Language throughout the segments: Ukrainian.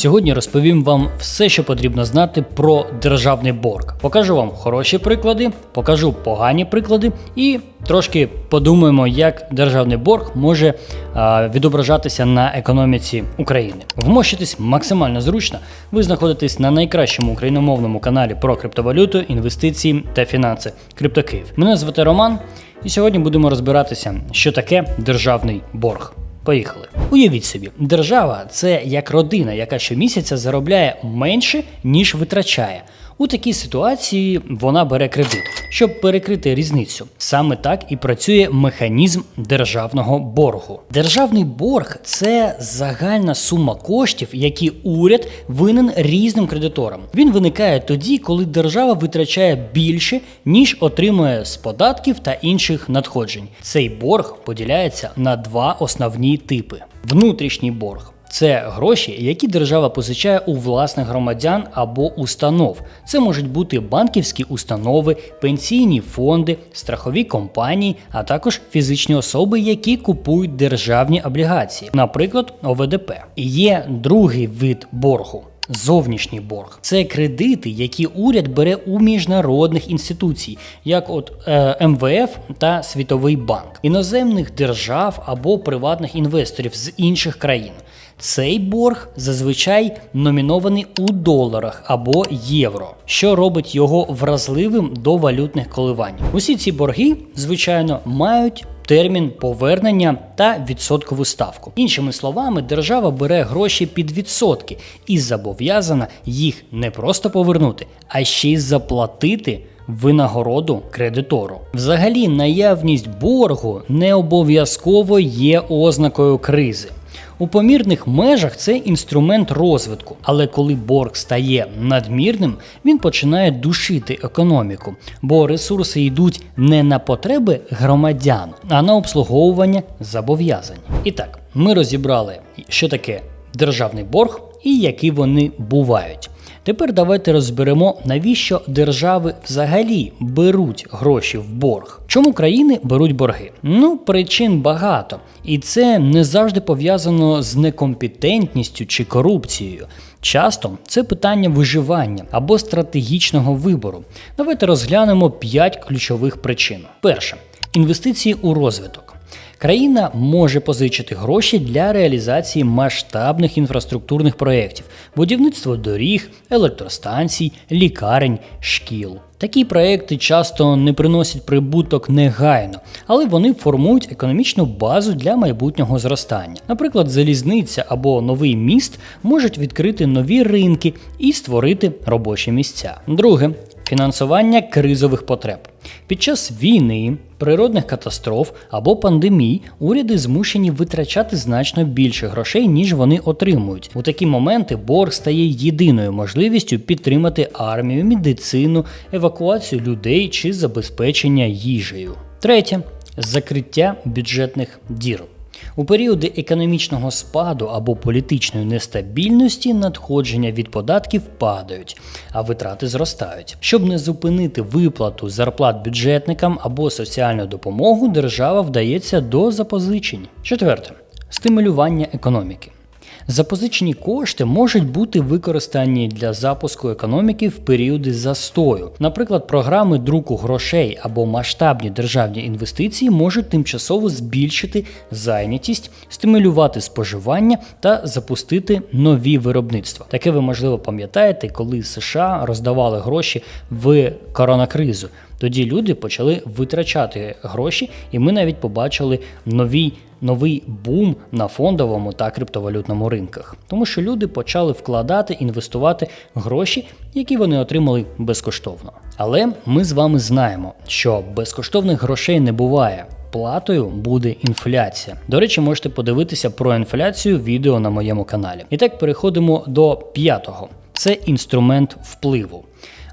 Сьогодні розповім вам все, що потрібно знати про державний борг. Покажу вам хороші приклади, покажу погані приклади і трошки подумаємо, як державний борг може а, відображатися на економіці України. Вмощитись максимально зручно. Ви знаходитесь на найкращому україномовному каналі про криптовалюту, інвестиції та фінанси Криптокиїв. Мене звати Роман, і сьогодні будемо розбиратися, що таке державний борг. Поїхали. Уявіть собі, держава це як родина, яка щомісяця заробляє менше, ніж витрачає. У такій ситуації вона бере кредит, щоб перекрити різницю. Саме так і працює механізм державного боргу. Державний борг це загальна сума коштів, які уряд винен різним кредиторам. Він виникає тоді, коли держава витрачає більше, ніж отримує з податків та інших надходжень. Цей борг поділяється на два основні типи: внутрішній борг. Це гроші, які держава позичає у власних громадян або установ. Це можуть бути банківські установи, пенсійні фонди, страхові компанії, а також фізичні особи, які купують державні облігації, наприклад, ОВДП. Є другий вид боргу. Зовнішній борг це кредити, які уряд бере у міжнародних інституцій, як от е, МВФ та Світовий банк, іноземних держав або приватних інвесторів з інших країн. Цей борг зазвичай номінований у доларах або євро, що робить його вразливим до валютних коливань. Усі ці борги, звичайно, мають термін повернення та відсоткову ставку. Іншими словами, держава бере гроші під відсотки і зобов'язана їх не просто повернути, а ще й заплатити. Винагороду кредитору. Взагалі, наявність боргу не обов'язково є ознакою кризи. У помірних межах це інструмент розвитку, але коли борг стає надмірним, він починає душити економіку, бо ресурси йдуть не на потреби громадян, а на обслуговування зобов'язань. І так, ми розібрали, що таке державний борг і які вони бувають. Тепер давайте розберемо, навіщо держави взагалі беруть гроші в борг. Чому країни беруть борги? Ну, причин багато, і це не завжди пов'язано з некомпетентністю чи корупцією. Часто це питання виживання або стратегічного вибору. Давайте розглянемо 5 ключових причин. Перше інвестиції у розвиток. Країна може позичити гроші для реалізації масштабних інфраструктурних проєктів, будівництво доріг, електростанцій, лікарень, шкіл. Такі проекти часто не приносять прибуток негайно, але вони формують економічну базу для майбутнього зростання. Наприклад, залізниця або новий міст можуть відкрити нові ринки і створити робочі місця. Друге фінансування кризових потреб. Під час війни, природних катастроф або пандемій уряди змушені витрачати значно більше грошей, ніж вони отримують. У такі моменти борг стає єдиною можливістю підтримати армію, медицину, евакуацію людей чи забезпечення їжею. Третє закриття бюджетних дір. У періоди економічного спаду або політичної нестабільності надходження від податків падають, а витрати зростають. Щоб не зупинити виплату зарплат бюджетникам або соціальну допомогу, держава вдається до запозичень. Четверте стимулювання економіки. Запозичені кошти можуть бути використані для запуску економіки в періоди застою. Наприклад, програми друку грошей або масштабні державні інвестиції можуть тимчасово збільшити зайнятість, стимулювати споживання та запустити нові виробництва. Таке ви можливо пам'ятаєте, коли США роздавали гроші в коронакризу. Тоді люди почали витрачати гроші, і ми навіть побачили нові. Новий бум на фондовому та криптовалютному ринках, тому що люди почали вкладати, інвестувати гроші, які вони отримали безкоштовно. Але ми з вами знаємо, що безкоштовних грошей не буває. Платою буде інфляція. До речі, можете подивитися про інфляцію відео на моєму каналі. І так переходимо до п'ятого: це інструмент впливу.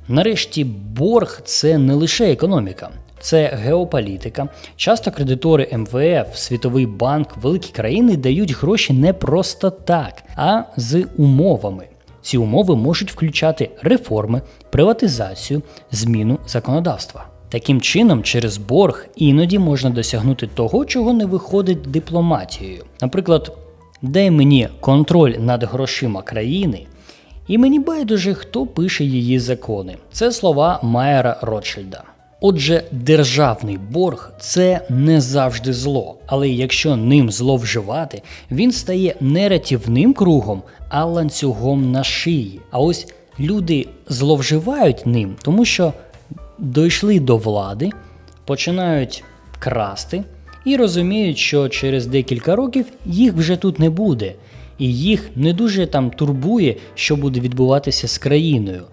Нарешті, борг це не лише економіка. Це геополітика. Часто кредитори МВФ, Світовий банк, великі країни дають гроші не просто так, а з умовами. Ці умови можуть включати реформи, приватизацію, зміну законодавства. Таким чином, через борг іноді можна досягнути того, чого не виходить дипломатією. Наприклад, Дай мені контроль над грошима країни, і мені байдуже, хто пише її закони. Це слова Майера Ротшильда. Отже, державний борг це не завжди зло, але якщо ним зловживати, він стає не рятівним кругом, а ланцюгом на шиї. А ось люди зловживають ним, тому що дійшли до влади, починають красти і розуміють, що через декілька років їх вже тут не буде, і їх не дуже там турбує, що буде відбуватися з країною.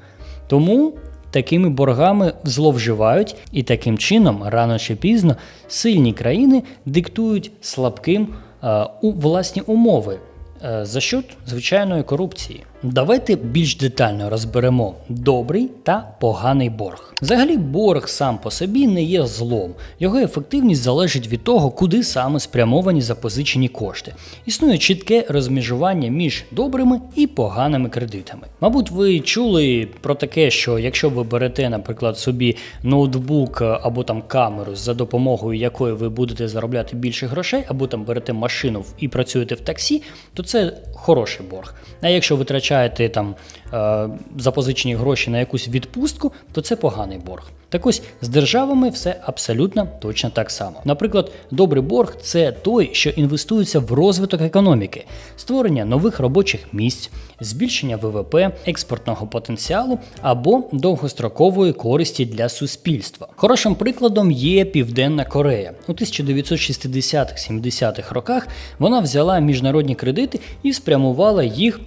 Тому такими боргами зловживають, і таким чином, рано чи пізно, сильні країни диктують слабким е, у власні умови е, за счет звичайної корупції. Давайте більш детально розберемо добрий та поганий борг. Взагалі, борг сам по собі не є злом. Його ефективність залежить від того, куди саме спрямовані запозичені кошти. Існує чітке розмежування між добрими і поганими кредитами. Мабуть, ви чули про таке, що якщо ви берете, наприклад, собі ноутбук або там камеру, за допомогою якої ви будете заробляти більше грошей, або там берете машину і працюєте в таксі, то це хороший борг. А якщо витрачаєте там е, запозичені гроші на якусь відпустку, то це поганий борг. Так ось з державами все абсолютно точно так само. Наприклад, добрий борг це той, що інвестується в розвиток економіки, створення нових робочих місць, збільшення ВВП, експортного потенціалу або довгострокової користі для суспільства. Хорошим прикладом є Південна Корея. У 1960-70-х роках вона взяла міжнародні кредити і спрямувала їх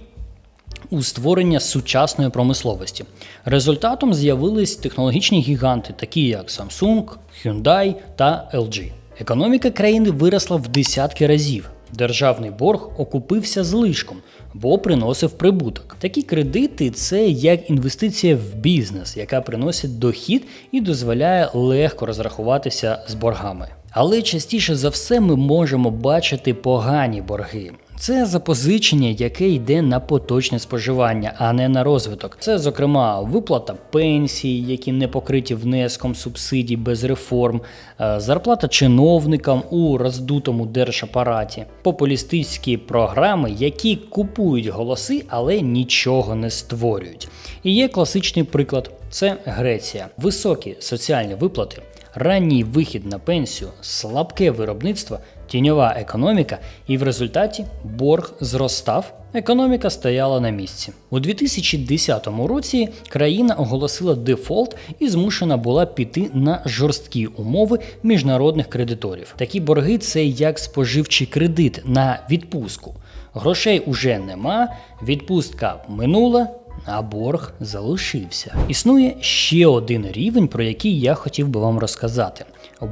у створення сучасної промисловості. Результатом з'явились технологічні гіганти, такі як Samsung, Hyundai та LG. Економіка країни виросла в десятки разів. Державний борг окупився злишком, бо приносив прибуток. Такі кредити це як інвестиція в бізнес, яка приносить дохід і дозволяє легко розрахуватися з боргами. Але частіше за все ми можемо бачити погані борги. Це запозичення, яке йде на поточне споживання, а не на розвиток. Це, зокрема, виплата пенсій, які не покриті внеском субсидій без реформ, е, зарплата чиновникам у роздутому держапараті, популістичні програми, які купують голоси, але нічого не створюють. І є класичний приклад: це Греція. Високі соціальні виплати. Ранній вихід на пенсію, слабке виробництво, тіньова економіка, і в результаті борг зростав, економіка стояла на місці. У 2010 році країна оголосила дефолт і змушена була піти на жорсткі умови міжнародних кредиторів. Такі борги це як споживчий кредит на відпустку. Грошей уже нема, відпустка минула. А борг залишився. Існує ще один рівень, про який я хотів би вам розказати: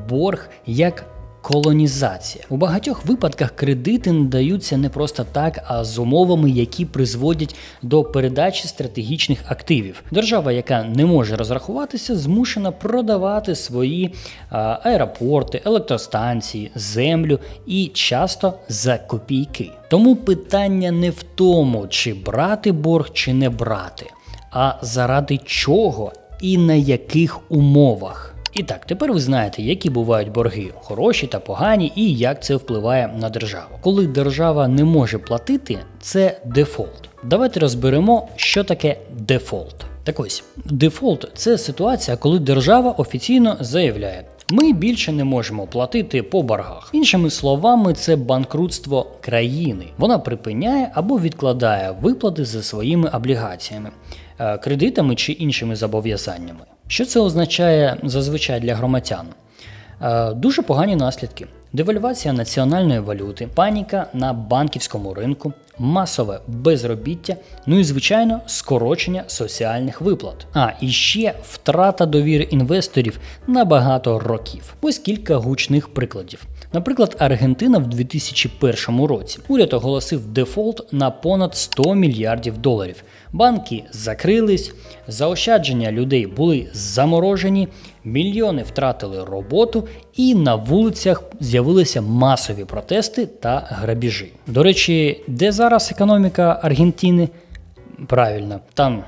борг як колонізація. У багатьох випадках кредити надаються не просто так, а з умовами, які призводять до передачі стратегічних активів. Держава, яка не може розрахуватися, змушена продавати свої аеропорти, електростанції, землю і часто за копійки. Тому питання не в тому, чи брати борг, чи не брати, а заради чого і на яких умовах. І так, тепер ви знаєте, які бувають борги, хороші та погані, і як це впливає на державу. Коли держава не може платити, це дефолт. Давайте розберемо, що таке дефолт. Так ось, дефолт це ситуація, коли держава офіційно заявляє. Ми більше не можемо платити по боргах. Іншими словами, це банкрутство країни. Вона припиняє або відкладає виплати за своїми облігаціями, е, кредитами чи іншими зобов'язаннями. Що це означає зазвичай для громадян? Е, Дуже погані наслідки. Девальвація національної валюти, паніка на банківському ринку, масове безробіття, ну і звичайно скорочення соціальних виплат. А і ще втрата довіри інвесторів на багато років. Ось кілька гучних прикладів. Наприклад, Аргентина в 2001 році уряд оголосив дефолт на понад 100 мільярдів доларів. Банки закрились, заощадження людей були заморожені, мільйони втратили роботу, і на вулицях з'явилися масові протести та грабіжі. До речі, де зараз економіка Аргентини? Правильно, там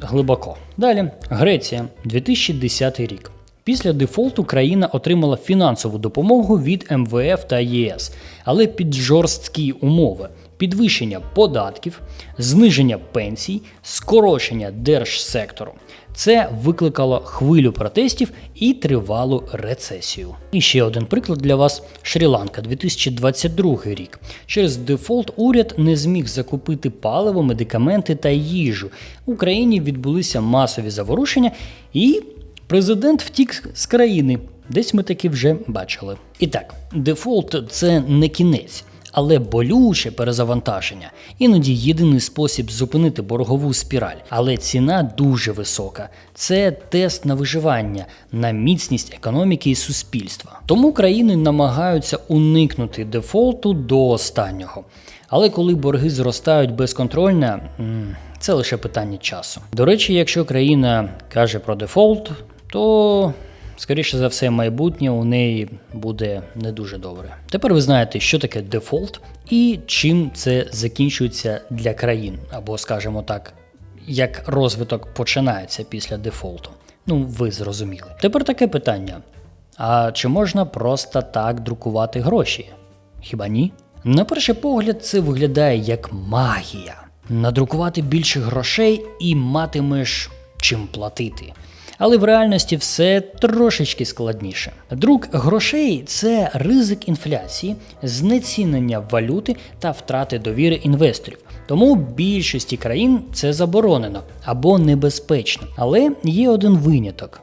глибоко. Далі Греція, 2010 рік. Після дефолту країна отримала фінансову допомогу від МВФ та ЄС, але під жорсткі умови. підвищення податків, зниження пенсій, скорочення держсектору. Це викликало хвилю протестів і тривалу рецесію. І ще один приклад для вас: Шрі-Ланка, 2022 рік. Через дефолт уряд не зміг закупити паливо, медикаменти та їжу. В Україні відбулися масові заворушення, і президент втік з країни. Десь ми таки вже бачили. І так, дефолт це не кінець але болюче перезавантаження. Іноді єдиний спосіб зупинити боргову спіраль, але ціна дуже висока. Це тест на виживання, на міцність економіки і суспільства. Тому країни намагаються уникнути дефолту до останнього. Але коли борги зростають безконтрольно, це лише питання часу. До речі, якщо країна каже про дефолт, то скоріше за все, майбутнє у неї буде не дуже добре. Тепер ви знаєте, що таке дефолт і чим це закінчується для країн, або, скажімо так, як розвиток починається після дефолту. Ну, ви зрозуміли. Тепер таке питання: а чи можна просто так друкувати гроші? Хіба ні? На перший погляд, це виглядає як магія. Надрукувати більше грошей і матимеш чим платити. Але в реальності все трошечки складніше. Друк грошей це ризик інфляції, знецінення валюти та втрати довіри інвесторів. Тому більшості країн це заборонено або небезпечно. Але є один виняток: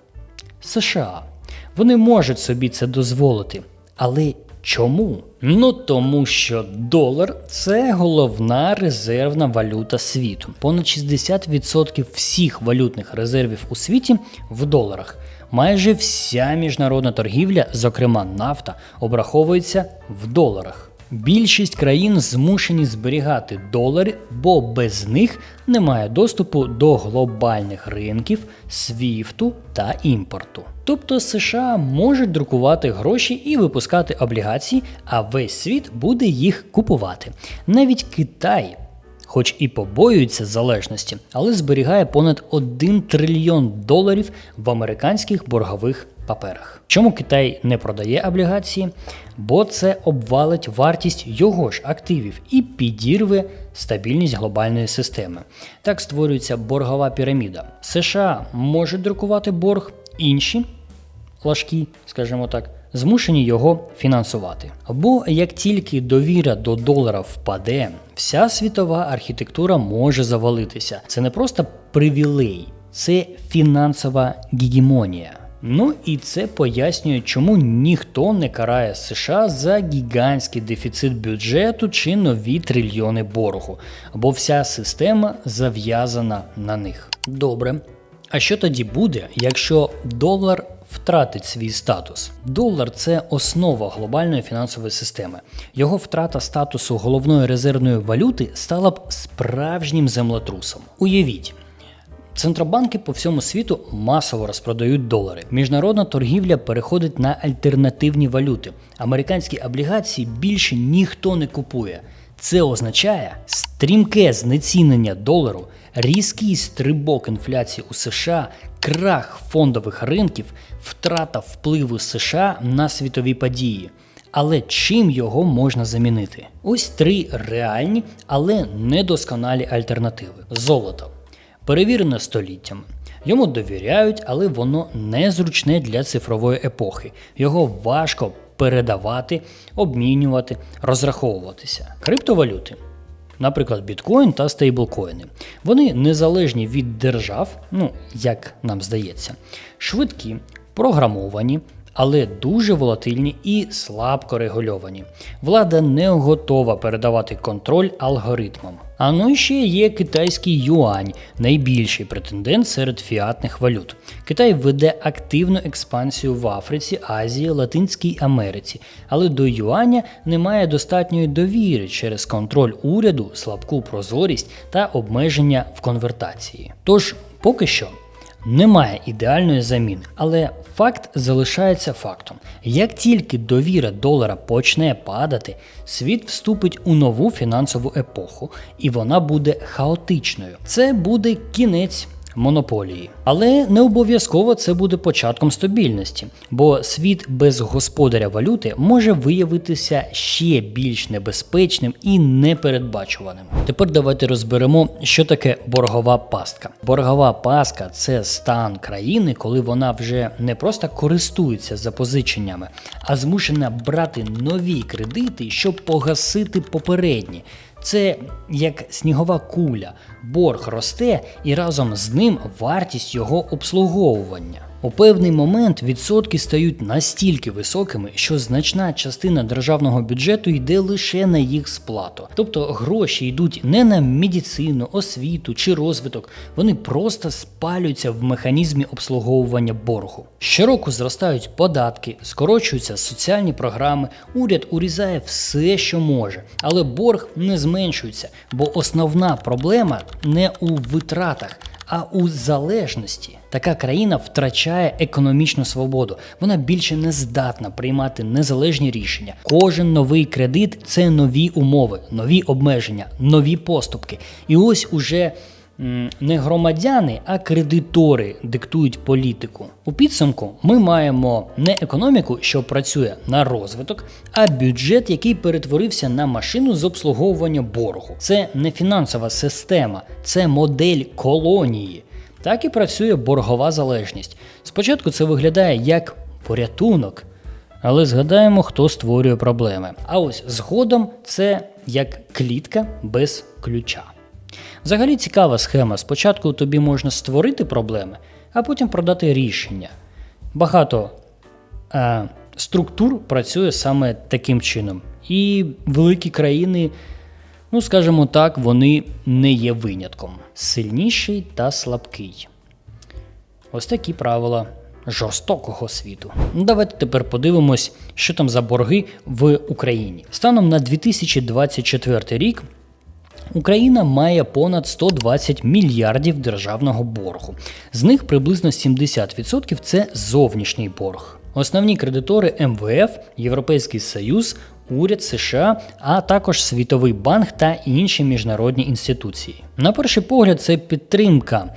США. Вони можуть собі це дозволити. Але Чому? Ну тому що долар це головна резервна валюта світу. Понад 60% всіх валютних резервів у світі в доларах. Майже вся міжнародна торгівля, зокрема нафта, обраховується в доларах. Більшість країн змушені зберігати долари, бо без них немає доступу до глобальних ринків, свіфту та імпорту. Тобто США можуть друкувати гроші і випускати облігації, а весь світ буде їх купувати. Навіть Китай, хоч і побоюється залежності, але зберігає понад 1 трильйон доларів в американських боргових паперах. Чому Китай не продає облігації? Бо це обвалить вартість його ж активів і підірве стабільність глобальної системи. Так створюється боргова піраміда. США можуть друкувати борг, інші лажки, скажімо так. Змушені його фінансувати. Або як тільки довіра до долара впаде, вся світова архітектура може завалитися. Це не просто привілей, це фінансова гегемонія. Ну і це пояснює, чому ніхто не карає США за гігантський дефіцит бюджету чи нові трильйони боргу, бо вся система зав'язана на них. Добре. А що тоді буде, якщо долар втратить свій статус? Долар це основа глобальної фінансової системи. Його втрата статусу головної резервної валюти стала б справжнім землетрусом. Уявіть. Центробанки по всьому світу масово розпродають долари. Міжнародна торгівля переходить на альтернативні валюти. Американські облігації більше ніхто не купує. Це означає стрімке знецінення долару, різкий стрибок інфляції у США, крах фондових ринків, втрата впливу США на світові події. Але чим його можна замінити? Ось три реальні, але недосконалі альтернативи: золото перевірене століттями. Йому довіряють, але воно незручне для цифрової епохи. Його важко передавати, обмінювати, розраховуватися. Криптовалюти. Наприклад, біткоін та стейблкоїни. Вони незалежні від держав, ну як нам здається, швидкі, програмовані, але дуже волатильні і слабко регульовані. Влада не готова передавати контроль алгоритмам. А ну і ще є китайський юань, найбільший претендент серед фіатних валют. Китай веде активну експансію в Африці, Азії, Латинській Америці, але до юаня немає достатньої довіри через контроль уряду, слабку прозорість та обмеження в конвертації. Тож поки що. Немає ідеальної заміни, але факт залишається фактом. Як тільки довіра долара почне падати, світ вступить у нову фінансову епоху, і вона буде хаотичною. Це буде кінець монополії. Але не обов'язково це буде початком стабільності, бо світ без господаря валюти може виявитися ще більш небезпечним і непередбачуваним. Тепер давайте розберемо, що таке боргова пастка. Боргова пастка це стан країни, коли вона вже не просто користується запозиченнями, а змушена брати нові кредити, щоб погасити попередні. Це як снігова куля. Борг росте і разом з ним вартість його обслуговування. У певний момент відсотки стають настільки високими, що значна частина державного бюджету йде лише на їх сплату. Тобто гроші йдуть не на медицину, освіту чи розвиток, вони просто спалюються в механізмі обслуговування боргу. Щороку зростають податки, скорочуються соціальні програми, уряд урізає все, що може, але борг не зменшується, бо основна проблема не у витратах а у залежності. Така країна втрачає економічну свободу. Вона більше не здатна приймати незалежні рішення. Кожен новий кредит це нові умови, нові обмеження, нові поступки. І ось уже. Не громадяни, а кредитори диктують політику. У підсумку ми маємо не економіку, що працює на розвиток, а бюджет, який перетворився на машину з обслуговування боргу. Це не фінансова система, це модель колонії. Так і працює боргова залежність. Спочатку це виглядає як порятунок, але згадаємо, хто створює проблеми. А ось згодом це як клітка без ключа. Взагалі цікава схема. Спочатку тобі можна створити проблеми, а потім продати рішення. Багато е, структур працює саме таким чином. І великі країни, ну скажімо так, вони не є винятком. Сильніший та слабкий. Ось такі правила жорстокого світу. Ну, давайте тепер подивимось, що там за борги в Україні. Станом на 2024 рік. Україна має понад 120 мільярдів державного боргу. З них приблизно 70% це зовнішній борг. Основні кредитори МВФ, Європейський Союз, уряд США, а також Світовий банк та інші міжнародні інституції. На перший погляд, це підтримка.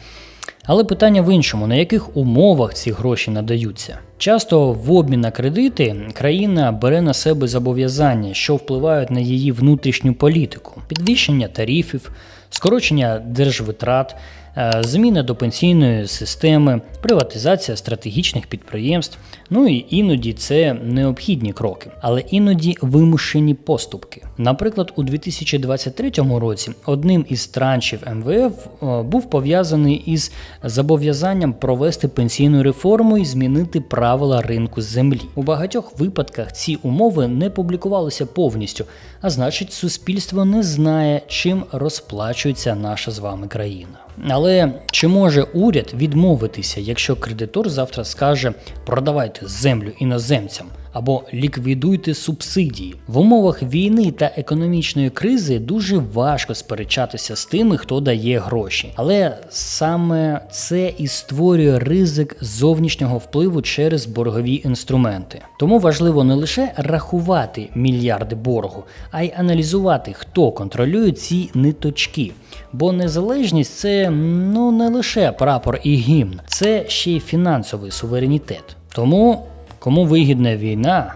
Але питання в іншому, на яких умовах ці гроші надаються? Часто в обмін на кредити країна бере на себе зобов'язання, що впливають на її внутрішню політику, підвищення тарифів, скорочення держвитрат, Е, зміна до пенсійної системи, приватизація стратегічних підприємств. Ну і іноді це необхідні кроки, але іноді вимушені поступки. Наприклад, у 2023 році одним із траншів МВФ е, був пов'язаний із зобов'язанням провести пенсійну реформу і змінити правила ринку землі. У багатьох випадках ці умови не публікувалися повністю, а значить, суспільство не знає, чим розплачується наша з вами країна. Але чи може уряд відмовитися, якщо кредитор завтра скаже продавайте землю іноземцям? Або ліквідуйте субсидії. В умовах війни та економічної кризи дуже важко сперечатися з тими, хто дає гроші. Але саме це і створює ризик зовнішнього впливу через боргові інструменти. Тому важливо не лише рахувати мільярди боргу, а й аналізувати, хто контролює ці ниточки. Бо незалежність це ну не лише прапор і гімн, це ще й фінансовий суверенітет. Тому Кому вигідна війна,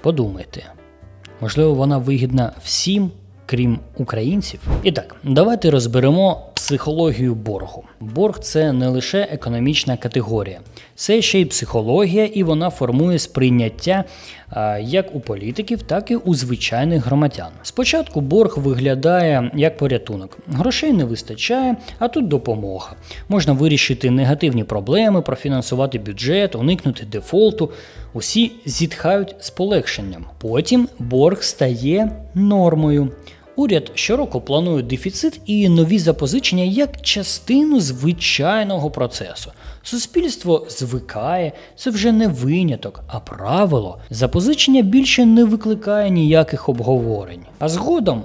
подумайте. Можливо, вона вигідна всім, крім українців. І так, давайте розберемо психологію боргу. Борг це не лише економічна категорія, це ще й психологія, і вона формує сприйняття як у політиків, так і у звичайних громадян. Спочатку борг виглядає як порятунок. Грошей не вистачає, а тут допомога. Можна вирішити негативні проблеми, профінансувати бюджет, уникнути дефолту. Усі зітхають з полегшенням. Потім борг стає нормою. Уряд щороку планує дефіцит і нові запозичення як частину звичайного процесу. Суспільство звикає, це вже не виняток, а правило. Запозичення більше не викликає ніяких обговорень. А згодом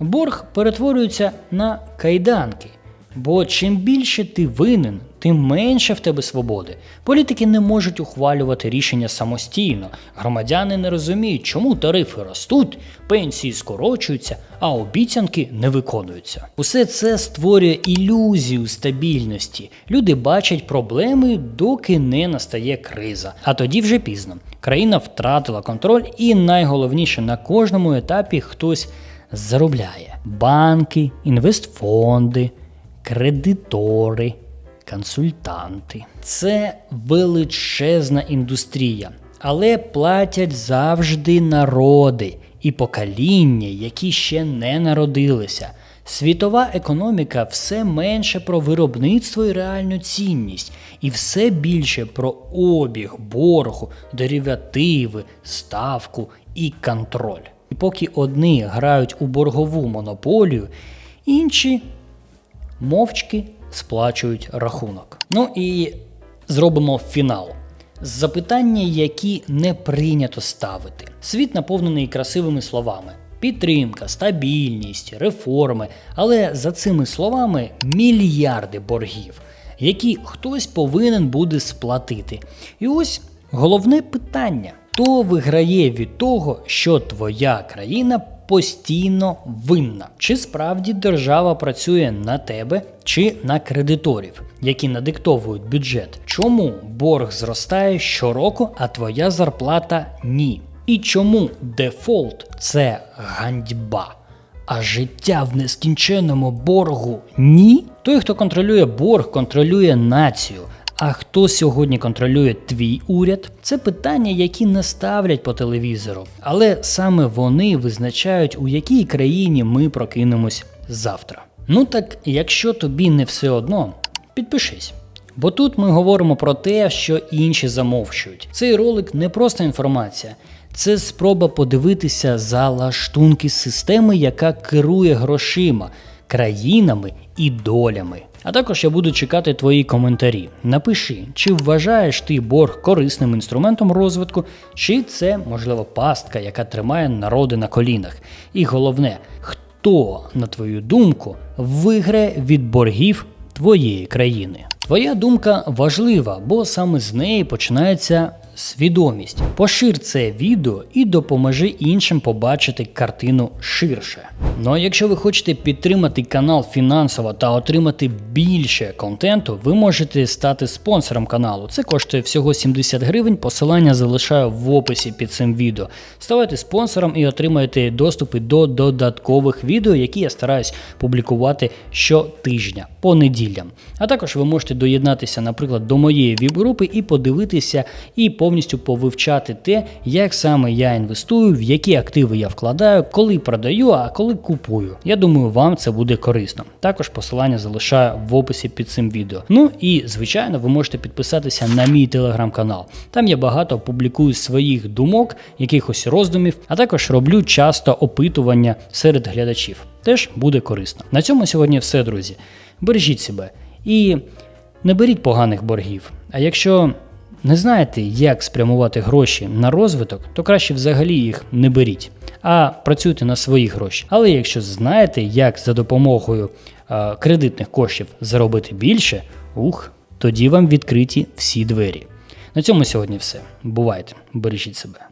борг перетворюється на кайданки. Бо чим більше ти винен, тим менше в тебе свободи. Політики не можуть ухвалювати рішення самостійно. Громадяни не розуміють, чому тарифи ростуть, пенсії скорочуються, а обіцянки не виконуються. Усе це створює ілюзію стабільності. Люди бачать проблеми, доки не настає криза. А тоді вже пізно. Країна втратила контроль, і найголовніше на кожному етапі хтось заробляє: банки, інвестфонди, кредитори, консультанти. Це величезна індустрія, але платять завжди народи і покоління, які ще не народилися. Світова економіка все менше про виробництво і реальну цінність, і все більше про обіг, боргу, деривативи, ставку і контроль. І поки одні грають у боргову монополію, інші мовчки сплачують рахунок. Ну і зробимо фінал. Запитання, які не прийнято ставити. Світ наповнений красивими словами: підтримка, стабільність, реформи. Але за цими словами мільярди боргів, які хтось повинен буде сплатити. І ось головне питання: хто виграє від того, що твоя країна постійно винна. Чи справді держава працює на тебе чи на кредиторів, які надиктовують бюджет? Чому борг зростає щороку, а твоя зарплата ні? І чому дефолт це ганьба? А життя в нескінченному боргу ні? Той, хто контролює борг, контролює націю. А хто сьогодні контролює твій уряд? Це питання, які не ставлять по телевізору, але саме вони визначають, у якій країні ми прокинемось завтра. Ну так, якщо тобі не все одно, підпишись. Бо тут ми говоримо про те, що інші замовчують. Цей ролик не просто інформація, це спроба подивитися за лаштунки системи, яка керує грошима, країнами і долями. А також я буду чекати твої коментарі. Напиши, чи вважаєш ти борг корисним інструментом розвитку, чи це, можливо, пастка, яка тримає народи на колінах. І головне, хто, на твою думку, виграє від боргів твоєї країни. Твоя думка важлива, бо саме з неї починається свідомість. Пошир це відео і допоможи іншим побачити картину ширше. Ну а якщо ви хочете підтримати канал фінансово та отримати більше контенту, ви можете стати спонсором каналу. Це коштує всього 70 гривень. Посилання залишаю в описі під цим відео. Ставайте спонсором і отримаєте доступи до додаткових відео, які я стараюсь публікувати щотижня по неділям. А також ви можете доєднатися, наприклад, до моєї віп-групи і подивитися і повністю повивчати те, як саме я інвестую, в які активи я вкладаю, коли продаю, а коли купую. Я думаю, вам це буде корисно. Також посилання залишаю в описі під цим відео. Ну і звичайно, ви можете підписатися на мій телеграм-канал. Там я багато публікую своїх думок, якихось роздумів, а також роблю часто опитування серед глядачів. Теж буде корисно. На цьому сьогодні все, друзі. Бережіть себе і не беріть поганих боргів. А якщо не знаєте, як спрямувати гроші на розвиток, то краще взагалі їх не беріть, а працюйте на свої гроші. Але якщо знаєте, як за допомогою е, кредитних коштів заробити більше, ух, тоді вам відкриті всі двері. На цьому сьогодні все. Бувайте, бережіть себе.